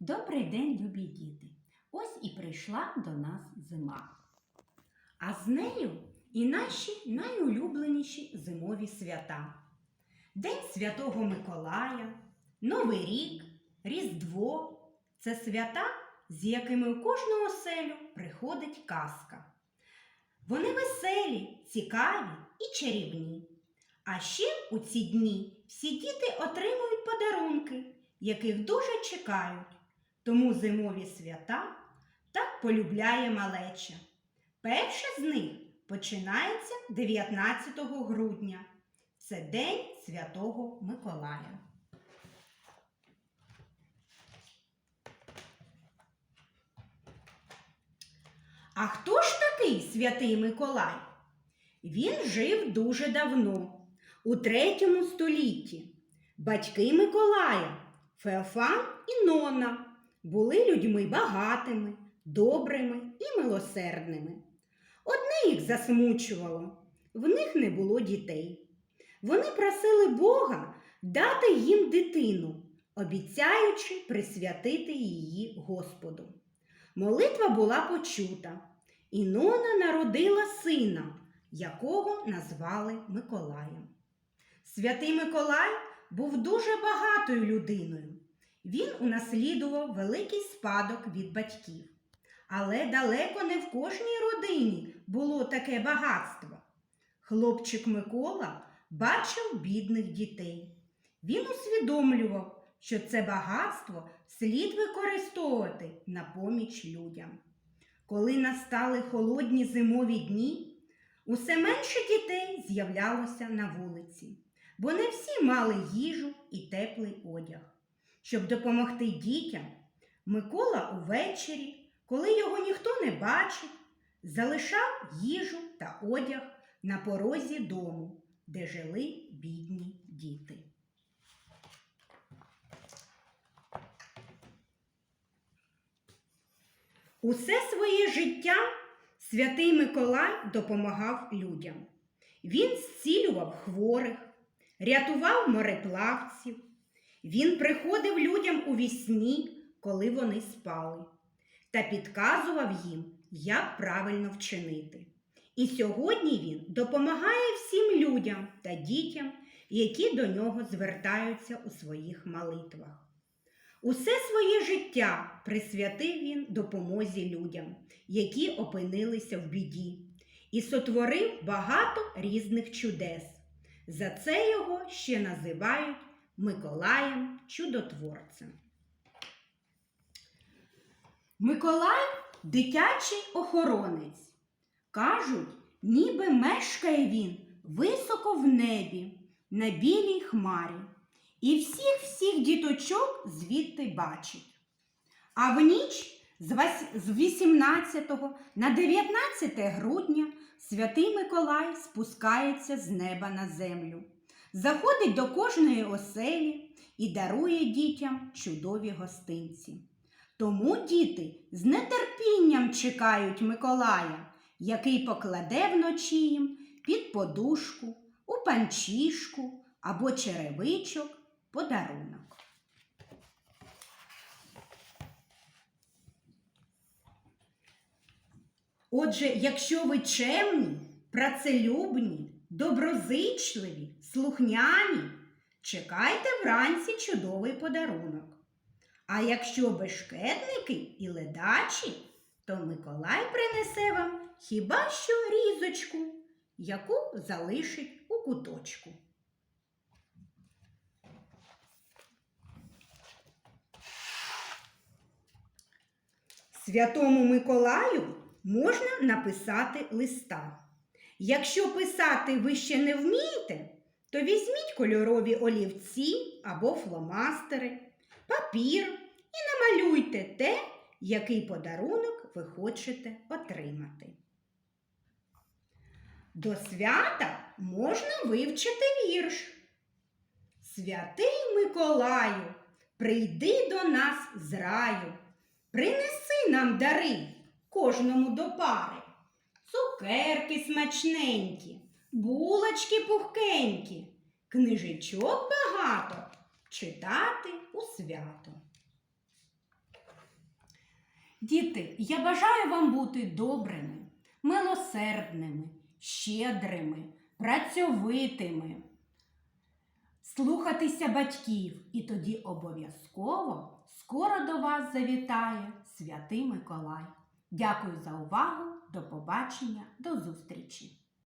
Добрий день, любі діти! Ось і прийшла до нас зима. А з нею і наші найулюбленіші зимові свята. День Святого Миколая, Новий рік, Різдво це свята, з якими у кожну оселю приходить казка. Вони веселі, цікаві і чарівні. А ще у ці дні всі діти отримують подарунки, яких дуже чекають. Тому зимові свята так полюбляє малеча. Перше з них починається 19 грудня. Це День Святого Миколая. А хто ж такий святий Миколай? Він жив дуже давно, у третьому столітті. Батьки Миколая, Феофан і Нона, були людьми багатими, добрими і милосердними. Одне їх засмучувало в них не було дітей. Вони просили Бога дати їм дитину, обіцяючи присвятити її Господу. Молитва була почута, і Нона народила сина, якого назвали Миколаєм. Святий Миколай був дуже багатою людиною. Він унаслідував великий спадок від батьків. Але далеко не в кожній родині було таке багатство. Хлопчик Микола бачив бідних дітей. Він усвідомлював, що це багатство слід використовувати на поміч людям. Коли настали холодні зимові дні, усе менше дітей з'являлося на вулиці, бо не всі мали їжу і теплий одяг. Щоб допомогти дітям, Микола увечері, коли його ніхто не бачить, залишав їжу та одяг на порозі дому, де жили бідні діти. Усе своє життя святий Миколай допомагав людям. Він зцілював хворих, рятував мореплавців. Він приходив людям у вісні, коли вони спали, та підказував їм, як правильно вчинити. І сьогодні він допомагає всім людям та дітям, які до нього звертаються у своїх молитвах. Усе своє життя присвятив він допомозі людям, які опинилися в біді, і сотворив багато різних чудес. За це його ще називають Миколаєм Чудотворцем. Миколай дитячий охоронець. Кажуть, ніби мешкає він високо в небі, на білій хмарі, і всіх всіх діточок звідти бачить. А в ніч з з 18 на 19 грудня святий Миколай спускається з неба на землю, заходить до кожної оселі і дарує дітям чудові гостинці. Тому діти з нетерпінням чекають Миколая, який покладе вночі їм під подушку, у панчішку або черевичок подарунок. Отже, якщо ви чемні, працелюбні, доброзичливі, слухняні, чекайте вранці чудовий подарунок. А якщо бешкетники і ледачі, то Миколай принесе вам хіба що різочку, яку залишить у куточку. Святому Миколаю можна написати листа. Якщо писати ви ще не вмієте, то візьміть кольорові олівці або фломастери, папір і намалюйте те, який подарунок ви хочете отримати. До свята можна вивчити вірш. Святий Миколаю, прийди до нас з раю, принеси нам дари кожному до пари. Цукерки смачненькі, булочки пухкенькі, книжечок багато читати у свято. Діти, я бажаю вам бути добрими, милосердними, щедрими, працьовитими, слухатися батьків, і тоді обов'язково скоро до вас завітає святий Миколай. Дякую за увагу, до побачення, до зустрічі!